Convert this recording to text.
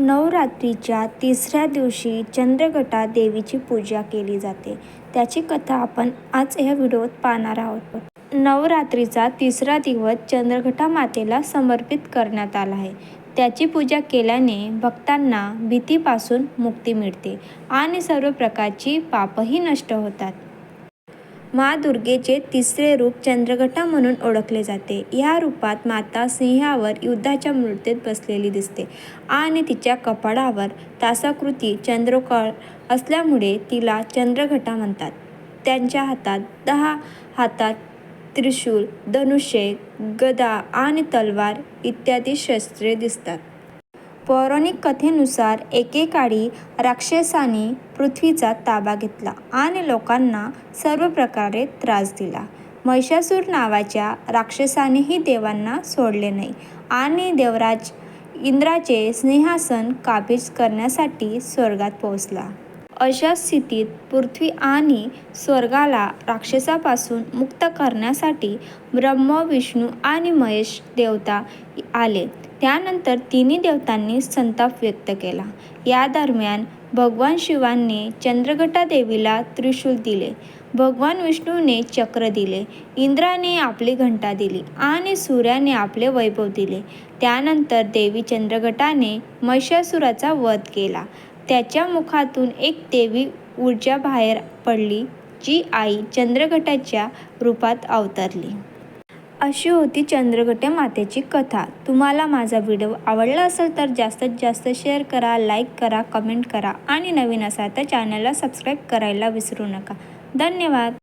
नवरात्रीच्या तिसऱ्या दिवशी चंद्रगटा देवीची पूजा केली जाते. त्याची कथा आपण आज या व्हिडिओत पाहणार आहोत. नवरात्रीचा तिसरा दिवस चंद्रघटा मातेला समर्पित करण्यात आला आहे. त्याची पूजा केल्याने भक्तांना भीतीपासून मुक्ती मिळते आणि सर्व प्रकारची पापही नष्ट होतात. मा दुर्गेचे तिसरे रूप चंद्रघटा म्हणून ओळखले जाते. या रूपात माता सिंहावर युद्धाच्या मूर्तीत बसलेली दिसते आणि तिच्या कपाळावर तासाकृती चंद्रकळ असल्यामुळे तिला चंद्रघटा म्हणतात. त्यांच्या हातात दहा हातात त्रिशूल धनुष्य गदा आणि तलवार इत्यादी शस्त्रे दिसतात. पौराणिक कथेनुसार एकेकाळी राक्षसांनी पृथ्वीचा ताबा घेतला आणि लोकांना सर्व प्रकारे त्रास दिला. महिषासूर नावाच्या राक्षसानेही देवांना सोडले नाही आणि देवराज इंद्राचे सिंहासन काबीज करण्यासाठी स्वर्गात पोहोचला. अशा स्थितीत पृथ्वी आणि स्वर्गाला राक्षसापासून मुक्त करण्यासाठी ब्रह्म विष्णू आणि महेश देवता आले. त्यानंतर तिन्ही देवतांनी संताप व्यक्त केला. या दरम्यान भगवान शिवांनी चंद्रघटा देवीला त्रिशूल दिले. भगवान विष्णूने चक्र दिले. इंद्राने आपली घंटा दिली आणि सूर्याने आपले वैभव दिले. त्यानंतर देवी चंद्रघटाने महिषासुराचा वध केला. त्याच्या मुखातून एक देवी ऊर्जा बाहेर पडली जी आई चंद्रघटाच्या रूपात अवतरली. अशी होती चंद्रघटे मातेची कथा. तुम्हाला माझा व्हिडिओ आवडला असेल तर जास्तीत जास्त शेअर करा लाईक करा कमेंट करा आणि नवीन असाल तर चॅनलला सबस्क्राईब करायला विसरू नका. धन्यवाद.